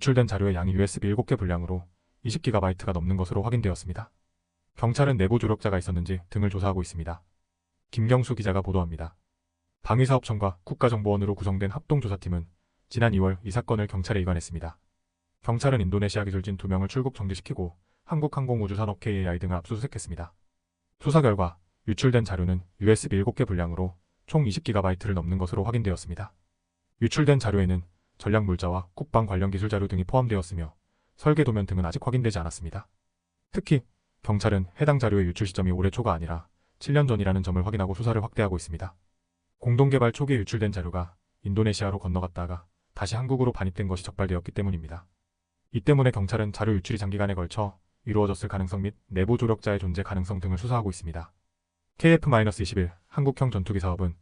유출된 자료의 양이 USB 7개 분량으로 20GB가 넘는 것으로 확인되었습니다. 경찰은 내부 조력자가 있었는지 등을 조사하고 있습니다. 김경수 기자가 보도합니다. 방위사업청과 국가정보원으로 구성된 합동조사팀은 지난 2월 이 사건을 경찰에 이관했습니다. 경찰은 인도네시아 기술진 2명을 출국 정지시키고 한국항공우주산업 KAI 등을 압수수색했습니다. 수사 결과 유출된 자료는 USB 7개 분량으로 총 20GB를 넘는 것으로 확인되었습니다. 유출된 자료에는 전략 물자와 국방 관련 기술 자료 등이 포함되었으며 설계 도면 등은 아직 확인되지 않았습니다. 특히 경찰은 해당 자료의 유출 시점이 올해 초가 아니라 7년 전이라는 점을 확인하고 수사를 확대하고 있습니다. 공동개발 초기에 유출된 자료가 인도네시아로 건너갔다가 다시 한국으로 반입된 것이 적발되었기 때문입니다. 이 때문에 경찰은 자료 유출이 장기간에 걸쳐 이루어졌을 가능성 및 내부 조력자의 존재 가능성 등을 수사하고 있습니다. KF-21 한국형 전투기 사업은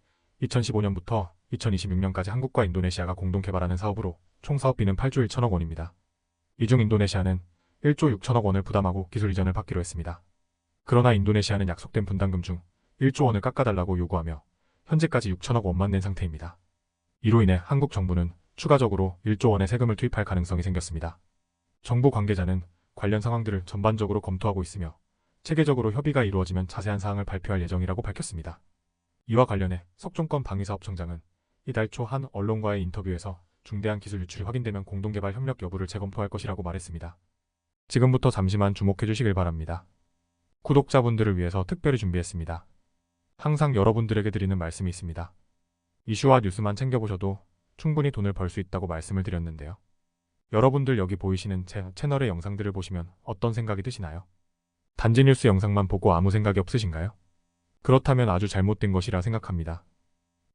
2015년부터 2026년까지 한국과 인도네시아가 공동 개발하는 사업으로 총 사업비는 8조 1천억 원입니다. 이 중 인도네시아는 1조 6천억 원을 부담하고 기술 이전을 받기로 했습니다. 그러나 인도네시아는 약속된 분담금 중 1조 원을 깎아달라고 요구하며 현재까지 6천억 원만 낸 상태입니다. 이로 인해 한국 정부는 추가적으로 1조 원의 세금을 투입할 가능성이 생겼습니다. 정부 관계자는 관련 상황들을 전반적으로 검토하고 있으며 체계적으로 협의가 이루어지면 자세한 사항을 발표할 예정이라고 밝혔습니다. 이와 관련해 석종권 방위사업청장은 이달 초 한 언론과의 인터뷰에서 중대한 기술 유출이 확인되면 공동개발 협력 여부를 재검토할 것이라고 말했습니다. 지금부터 잠시만 주목해 주시길 바랍니다. 구독자분들을 위해서 특별히 준비했습니다. 항상 여러분들에게 드리는 말씀이 있습니다. 이슈와 뉴스만 챙겨보셔도 충분히 돈을 벌 수 있다고 말씀을 드렸는데요. 여러분들 여기 보이시는 제 채널의 영상들을 보시면 어떤 생각이 드시나요? 단지 뉴스 영상만 보고 아무 생각이 없으신가요? 그렇다면 아주 잘못된 것이라 생각합니다.